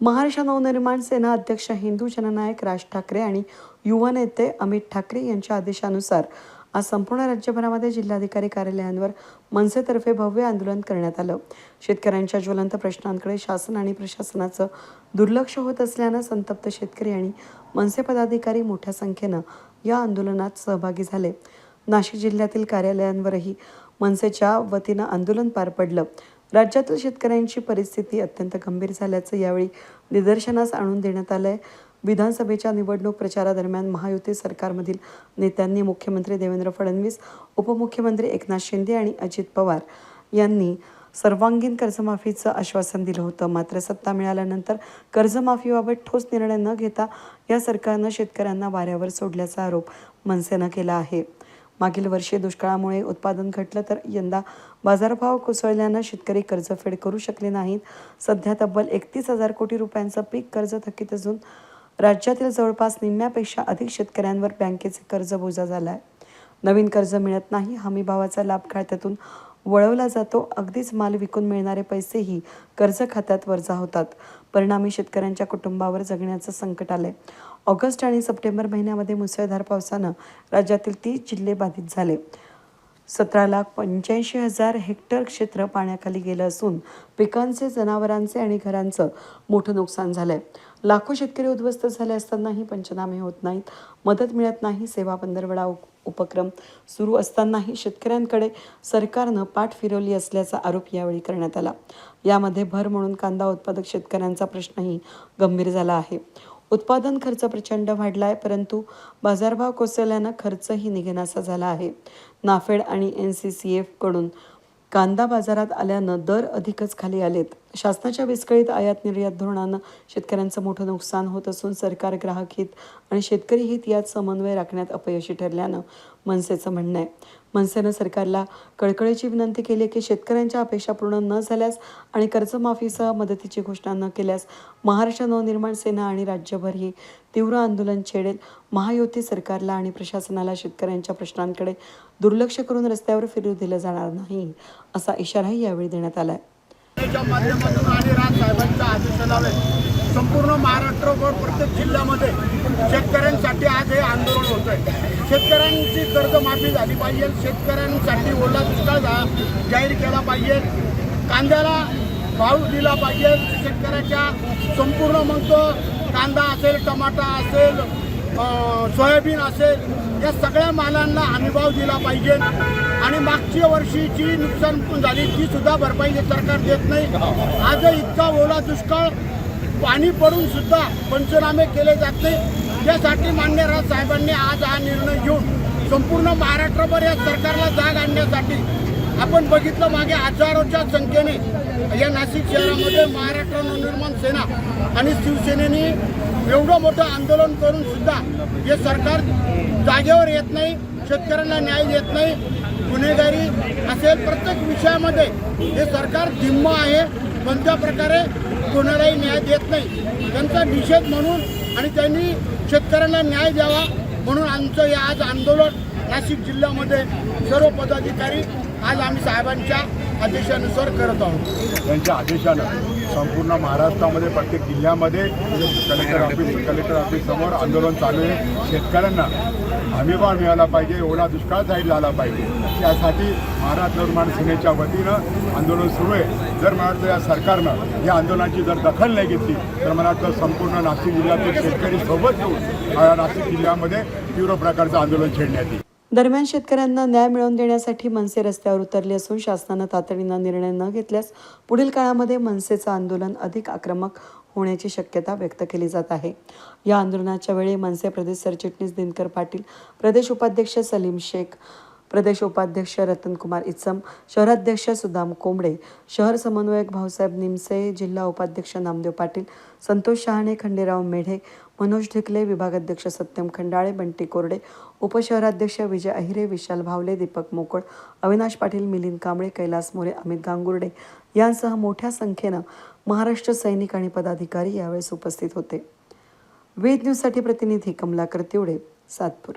महाराष्ट्र नवनिर्माण सेना अध्यक्ष हिंदू जननायक राज ठाकरे आणि युवा नेते अमित ठाकरे यांच्या आदेशानुसार आज संपूर्ण राज्यभरामध्ये जिल्हाधिकारी कार्यालयांवर मनसेतर्फे भव्य आंदोलन करण्यात आलं. शेतकऱ्यांच्या ज्वलंत प्रश्नांकडे शासन आणि प्रशासनाचं दुर्लक्ष होत असल्यानं संतप्त शेतकरी आणि मनसे पदाधिकारी मोठ्या संख्येनं या आंदोलनात सहभागी झाले. नाशिक जिल्ह्यातील कार्यालयांवरही मनसेच्या वतीनं आंदोलन पार पडलं. राज्यातील शेतकऱ्यांची परिस्थिती अत्यंत गंभीर झाल्याचं यावेळी निदर्शनास आणून देण्यात आलंय. विधानसभेच्या निवडणूक प्रचारादरम्यान महायुती सरकारमधील नेत्यांनी मुख्यमंत्री देवेंद्र फडणवीस उपमुख्यमंत्री एकनाथ शिंदे आणि अजित पवार यांनी सर्वांगीण कर्जमाफीचं आश्वासन दिलं होतं. मात्र सत्ता मिळाल्यानंतर कर्जमाफीबाबत ठोस निर्णय न घेता या सरकारनं शेतकऱ्यांना वाऱ्यावर सोडल्याचा आरोप मनसेनं केला आहे. मागील वर्षी दुष्काळामुळे उत्पादन घटलं तर यंदा बाजारभाव कोसळल्यानं शेतकरी कर्जफेड करू शकले नाहीत. सध्या तब्बल एकतीस हजार कोटी रुपयांचं पीक कर्ज थकीत असून राज्यातील जवळपास निम्म्यापेक्षा अधिक शेतकऱ्यांवर बँकेचे कर्ज बोजा झाला आहे नवीन कर्ज मिळत नाही हमीभावाचा लाभ खात्यातून वळवला जातो अगदीच माल विकून मिळणारे पैसेही कर्ज खात्यात वरजा होतात. परिणामी शेतकऱ्यांच्या कुटुंबावर जगण्याचं संकट आलंय. ऑगस्ट आणि सप्टेंबर महिन्यामध्ये मुसळधार पावसानं राज्यातील तीस जिल्हे बाधित झाले. सतरा लाख पंच्याऐंशी हजार हेक्टर क्षेत्र पाण्याखाली गेलं असून पिकांचे जनावरांचे आणि घरांचं मोठं नुकसान झालंय. लाखो शेतकरी उद्ध्वस्त झाले असतानाही पंचनामे होत नाहीत. मदत मिळत नाही सेवा पंधरवडा उपक्रम सुरू असतानाही शेतकऱ्यांकडे सरकारनं पाठ फिरवली असल्याचा आरोप यावेळी करण्यात आला. यामध्ये भर म्हणून कांदा उत्पादक शेतकऱ्यांचा प्रश्नही गंभीर झाला आहे. उत्पादन खर्च प्रचंड वाढला आहे परंतु बाजारभाव कोसळल्यानं खर्चही निघेनासा झाला आहे. नाफेड आणि एन सी सी एफकडून कांदा बाजारात आल्यानं दर अधिकच खाली आलेत. शासनाच्या विस्कळीत आयात निर्यात धोरणानं शेतकऱ्यांचं मोठं नुकसान होत असून सरकार ग्राहक हित आणि शेतकरी हित यात समन्वय राखण्यात अपयशी ठरल्यानं मनसेचं म्हणणं आहे. मनसेनं सरकारला कळकळीची विनंती केली की शेतकऱ्यांच्या अपेक्षा पूर्ण न झाल्यास आणि कर्जमाफीसह मदतीची घोषणा न केल्यास महाराष्ट्र नवनिर्माण सेना आणि राज्यभर ही तीव्र आंदोलन छेडेल. महायुती सरकारला आणि प्रशासनाला शेतकऱ्यांच्या प्रश्नांकडे दुर्लक्ष करून रस्त्यावर फिरू दिलं जाणार नाही असा इशाराही यावेळी देण्यात आला आहे च्या माध्यमातून आणि राज साहेबांच्या आदेशाने संपूर्ण महाराष्ट्रभर प्रत्येक जिल्ह्यामध्ये शेतकऱ्यांसाठी आज हे आंदोलन होत आहे. शेतकऱ्यांची कर्जमाफी झाली पाहिजे. शेतकऱ्यांसाठी ओला दुष्काळ जा- जाहीर केला पाहिजे. कांद्याला भाव दिला पाहिजे. शेतकऱ्याच्या संपूर्ण मग तो कांदा असेल टमाटा असेल सोयाबीन असेल या सगळ्या मालांना हमीभाव दिला पाहिजे. आणि मागच्या वर्षीची नुकसान झाली ती सुद्धा भरपाई सरकार देत नाही. आज इतका ओला दुष्काळ पाणी पडून सुद्धा पंचनामे केले जात नाही. त्यासाठी मान्य राज साहेबांनी आज हा निर्णय घेऊन संपूर्ण महाराष्ट्रभर या सरकारला जाग आणण्यासाठी आपण बघितलं मागे हजारोच्या संख्येने या नाशिक शहरामध्ये महाराष्ट्र नवनिर्माण सेना आणि शिवसेनेने एवढं मोठं आंदोलन करून सुद्धा हे सरकार जागेवर येत नाही शेतकऱ्यांना न्याय देत नाही गुन्हेगारी असेल प्रत्येक विषयामध्ये हे सरकार धिम्म आहे. कोणत्या प्रकारे कोणालाही न्याय देत नाही त्यांचा निषेध म्हणून आणि त्यांनी शेतकऱ्यांना न्याय द्यावा म्हणून आमचं हे आज आंदोलन नाशिक जिल्ह्यामध्ये सर्व पदाधिकारी आज आम्ही साहेबांच्या आदेशानुसार करत आहोत. यांच्या आदेशानं संपूर्ण महाराष्ट्रामध्ये प्रत्येक जिल्ह्यामध्ये कलेक्टर ऑफिस कलेक्टर ऑफिससमोर आंदोलन चालू आहे. शेतकऱ्यांना हमीभाव मिळाला पाहिजे एवढा दुष्काळ जाहीर झाला पाहिजे. त्यासाठी महाराष्ट्र निर्माण सेनेच्या वतीनं आंदोलन सुरू आहे. जर मला वाटतं या सरकारनं या आंदोलनाची जर दखल नाही घेतली तर मला वाटतं संपूर्ण नाशिक जिल्ह्यातील शेतकरी सोबत घेऊन नाशिक जिल्ह्यामध्ये तीव्र प्रकारचं आंदोलन छेडण्यात येईल. दरम्यान शेतकऱ्यांना न्याय मिळवून देण्यासाठी मनसे रस्त्यावर उतरले असून शासनानं तातडीनं निर्णय न घेतल्यास पुढील काळामध्ये मनसेचं आंदोलन अधिक आक्रमक होण्याची शक्यता व्यक्त केली जात आहे. या आंदोलनाच्या वेळी मनसे प्रदेश सरचिटणीस दिनकर पाटील प्रदेश उपाध्यक्ष सलीम शेख प्रदेश उपाध्यक्ष रतनकुमार इचम शहराध्यक्ष सुदाम कोंबडे शहर समन्वयक भाऊसाहेब निमसे जिल्हा उपाध्यक्ष नामदेव पाटील संतोष शहाणे खंडेराव मेढे मनोज ढिकले विभागाध्यक्ष सत्यम खंडाळे बंटी कोरडे उपशहराध्यक्ष विजय अहिरे विशाल भावले दीपक मोकळ अविनाश पाटील मिलिंद कांबळे कैलास मोरे अमित गांगुर्डे यांसह मोठ्या संख्येनं महाराष्ट्र सैनिक आणि पदाधिकारी यावेळेस उपस्थित होते. वेद न्यूजसाठी प्रतिनिधी कमलाकर तिवडे सातपूर.